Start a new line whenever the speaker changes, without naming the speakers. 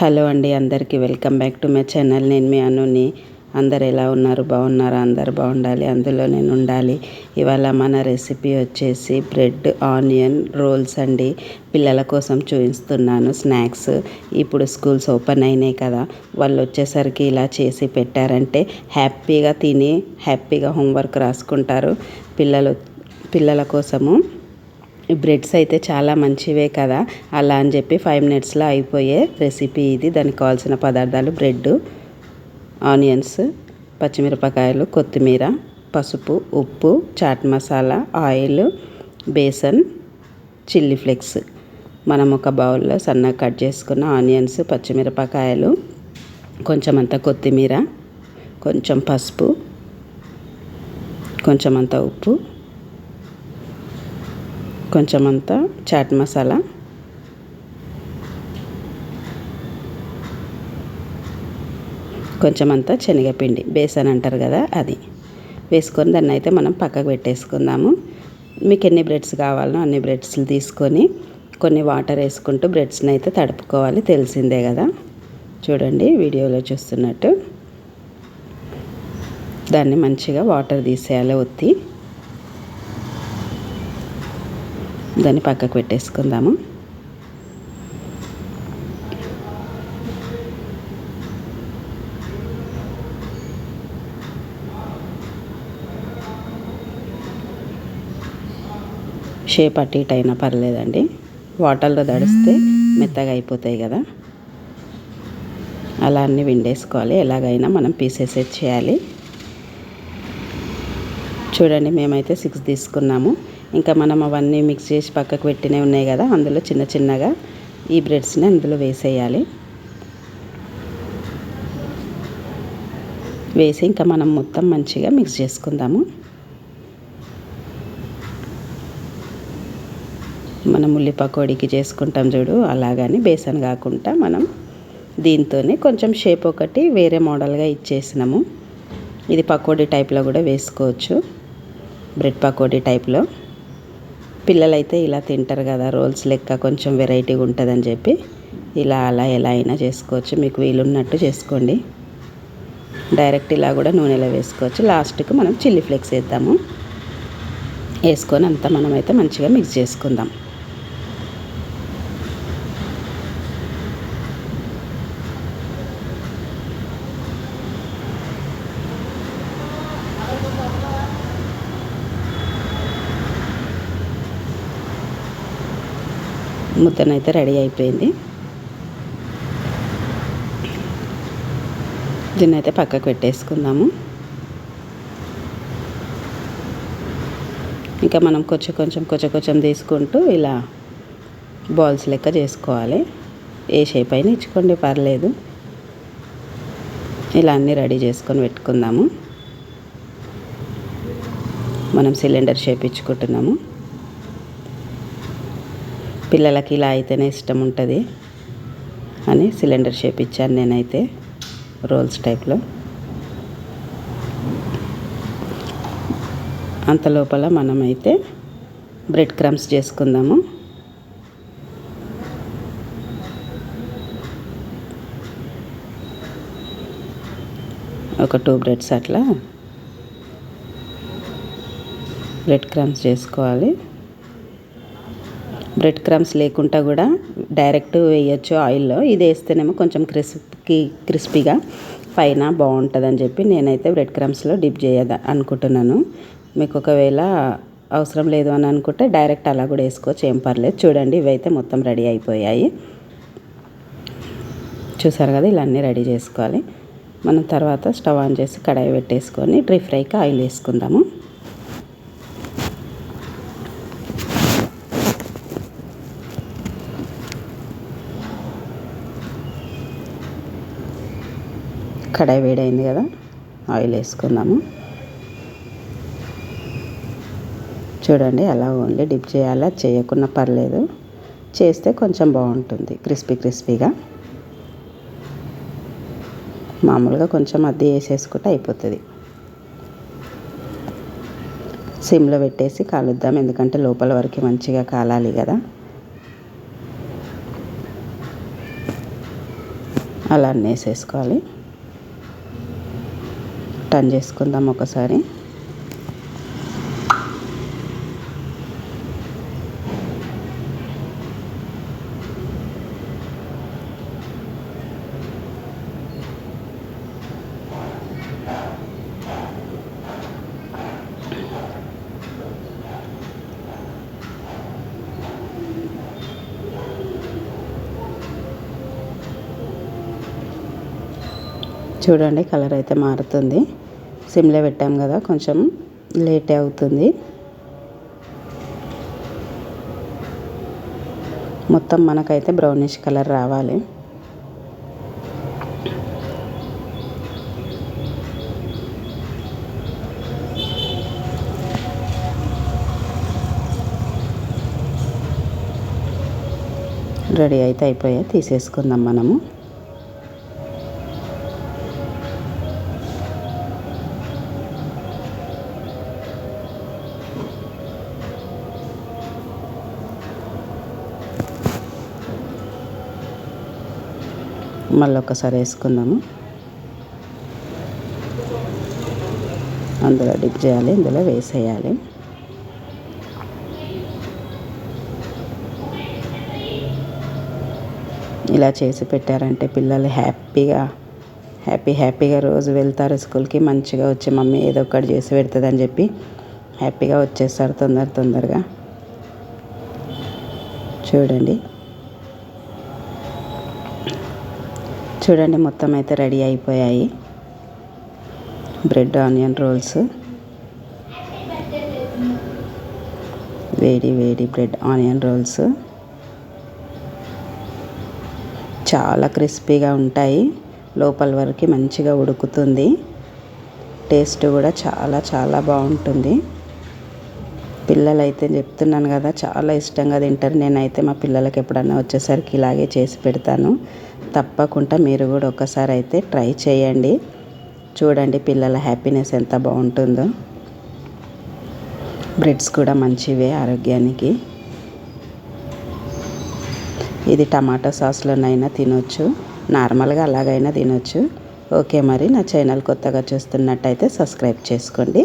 Hello అండి అందరికీ welcome back to my channel. నేను మీ అనుని. అందరు ఎలా ఉన్నారు? బాగున్నారా? అందరు బాగుండాలి. అందులో నేను ఉండాలి. ఇవాళ మన రెసిపీ వచ్చేసి బ్రెడ్ ఆనియన్ రోల్స్ అండి. పిల్లల కోసం చూపిస్తున్నాను స్నాక్స్. ఇప్పుడు స్కూల్స్ ఓపెన్ అయినాయి కదా. వాళ్ళు వచ్చేసరికి ఇలా చేసి పెట్టారంటే హ్యాపీగా తిని హ్యాపీగా హోంవర్క్ రాసుకుంటారు. పిల్లలు పిల్లల కోసము బ్రెడ్స్ అయితే చాలా మంచివే కదా. అలా అని చెప్పి ఫైవ్ మినిట్స్లో అయిపోయే రెసిపీ ఇది. దానికి కావాల్సిన పదార్థాలు బ్రెడ్ ఆనియన్స్ పచ్చిమిరపకాయలు కొత్తిమీర పసుపు ఉప్పు chaat masala oil besan chilli flakes. మనం ఒక బౌల్లో సన్నగా కట్ చేసుకున్న ఆనియన్స్ పచ్చిమిరపకాయలు కొంచెం అంత కొత్తిమీర కొంచెం పసుపు కొంచెం అంత ఉప్పు కొంచెం అంత చాట్ మసాలా. కొంచెం అంతా శనగపిండి బేసన్ అంటారు కదా అది. వేసుకొని దాన్ని అయితే మనం పక్కకు పెట్టేసుకుందాము. మీకు ఎన్ని బ్రెడ్స్ కావాలనో అన్ని బ్రెడ్స్లు తీసుకొని కొన్ని వాటర్ వేసుకుంటూ బ్రెడ్స్ని అయితే తడుపుకోవాలి తెలిసిందే కదా. చూడండి వీడియోలో చూస్తున్నట్టు. దాన్ని మంచిగా వాటర్ తీసేయాలి ఒత్తి. దాన్ని పక్కకు పెట్టేసుకుందాము. షేప్ అటు ఇటు అయినా పర్లేదండి. వాటర్లో తడిస్తే మెత్తగా అయిపోతాయి కదా. అలా అన్నీ విండేసుకోవాలి. ఎలాగైనా మనం పీసెస్ చేయాలి. చూడండి మేమైతే సిక్స్ తీసుకున్నాము. ఇంకా మనం అవన్నీ మిక్స్ చేసి పక్కకు పెట్టినవి ఉన్నాయి కదా అందులో చిన్న చిన్నగా ఈ బ్రెడ్స్ని అందులో వేసేయాలి. వేసి ఇంకా మనం మొత్తం మంచిగా మిక్స్ చేసుకుందాము. మనం ఉల్లి పకోడీకి చేసుకుంటాం చూడు అలాగని బేసన్ కాకుండా మనం దీంతోనే కొంచెం షేప్ ఒకటి వేరే మోడల్గా ఇచ్చేసినాము. ఇది పకోడీ టైప్లో కూడా వేసుకోవచ్చు బ్రెడ్ పకోడీ టైప్లో. పిల్లలైతే ఇలా తింటారు కదా రోల్స్ లెక్క కొంచెం వెరైటీగా ఉంటుందని చెప్పి ఇలా అలా ఎలా అయినా చేసుకోవచ్చు. మీకు వీలున్నట్టు చేసుకోండి. డైరెక్ట్ ఇలా కూడా నూనెలో వేసుకోవచ్చు. లాస్ట్కి మనం చిల్లీ ఫ్లేక్స్ వేద్దాము. వేసుకొని అంతా మనమైతే మంచిగా మిక్స్ చేసుకుందాం. ముద్దనైతే రెడీ అయిపోయింది. దీన్ని అయితే పక్కకు పెట్టేసుకుందాము. ఇంకా మనం కొంచెం కొంచెం కొంచెం కొంచెం తీసుకుంటూ ఇలా బాల్స్ లెక్క చేసుకోవాలి. ఏ షేప్ అయినా ఇచ్చుకోండి పర్లేదు. ఇలా అన్నీ రెడీ చేసుకొని పెట్టుకుందాము. మనం సిలిండర్ షేప్ ఇచ్చుకుంటున్నాము. పిల్లలకి ఇలా అయితేనే ఇష్టం ఉంటుంది అని సిలిండర్ షేప్ ఇచ్చాను నేనైతే రోల్స్ టైప్లో. అంత లోపల మనమైతే బ్రెడ్ క్రమ్స్ చేసుకుందాము. ఒక టూ బ్రెడ్స్ అట్లా బ్రెడ్ క్రమ్స్ చేసుకోవాలి. బ్రెడ్ క్రమ్స్ లేకుండా కూడా డైరెక్ట్ వేయచ్చు ఆయిల్లో. ఇది వేస్తేనేమో కొంచెం క్రిస్పీ క్రిస్పీగా పైన బాగుంటుందని చెప్పి నేనైతే బ్రెడ్ క్రమ్స్లో డిప్ చేయద అనుకుంటున్నాను. మీకు ఒకవేళ అవసరం లేదు అని అనుకుంటే డైరెక్ట్ అలా కూడా వేసుకోవచ్చు ఏం పర్లేదు. చూడండి ఇవైతే మొత్తం రెడీ అయిపోయాయి. చూసారు కదా ఇలా అన్నీ రెడీ చేసుకోవాలి. మనం తర్వాత స్టవ్ ఆన్ చేసి కడాయి పెట్టేసుకొని డ్రీ ఫ్రైకి ఆయిల్ వేసుకుందాము. కడాయి వేడైంది కదా ఆయిల్ వేసుకుందాము. చూడండి అలా ఓన్లీ డిప్ చేయాలా చేయకుండా పర్లేదు. చేస్తే కొంచెం బాగుంటుంది క్రిస్పీ క్రిస్పీగా. మామూలుగా కొంచెం అద్దె వేసేసుకుంటే అయిపోతుంది. సిమ్లో పెట్టేసి కాలుద్దాం ఎందుకంటే లోపల వరకు మంచిగా కాలాలి కదా. అలా అన్నీ వేసేసుకోవాలి. టర్న్ చేసుకుందాం ఒకసారి. చూడండి కలర్ అయితే మారుతుంది. సిమ్లో పెట్టాం కదా కొంచెం లేటే అవుతుంది. మొత్తం మనకైతే బ్రౌనిష్ కలర్ రావాలి. రెడీ అయితే అయిపోయాయి తీసేసుకుందాం మనము. మళ్ళీ ఒకసారి వేసుకుందాము. అందులో డిప్ చేయాలి ఇందులో వేసేయాలి. ఇలా చేసి పెట్టారంటే పిల్లలు హ్యాపీగా హ్యాపీ హ్యాపీగా రోజు వెళ్తారు స్కూల్కి. మంచిగా వచ్చి మమ్మీ ఏదో ఒకటి చేసి పెడుతుందని చెప్పి హ్యాపీగా వచ్చేస్తారు తొందర తొందరగా. చూడండి. చూడండి మొత్తం అయితే రెడీ అయిపోయాయి. Bread onion rolls. వేడి వేడి బ్రెడ్ ఆనియన్ రోల్స్. చాలా క్రిస్పీగా ఉంటాయి. లోపల వరకు మంచిగా ఉడుకుతుంది. టేస్ట్ కూడా చాలా చాలా బాగుంటుంది. పిల్లలు అయితే చెప్తున్నాను కదా చాలా ఇష్టంగా తింటారు. నేనైతే మా పిల్లలకి ఎప్పుడన్నా వచ్చేసరికి ఇలాగే చేసి పెడతాను. తప్పకుండా మీరు కూడా ఒకసారి అయితే ట్రై చేయండి. చూడండి పిల్లల హ్యాపీనెస్ ఎంత బాగుంటుందో. బ్రెడ్స్ కూడా మంచివే ఆరోగ్యానికి. ఇది టమాటో సాస్లోనైనా తినొచ్చు. నార్మల్గా అలాగైనా తినొచ్చు. ఓకే మరి నా ఛానల్ కొత్తగా చూస్తున్నట్టయితే సబ్స్క్రైబ్ చేసుకోండి.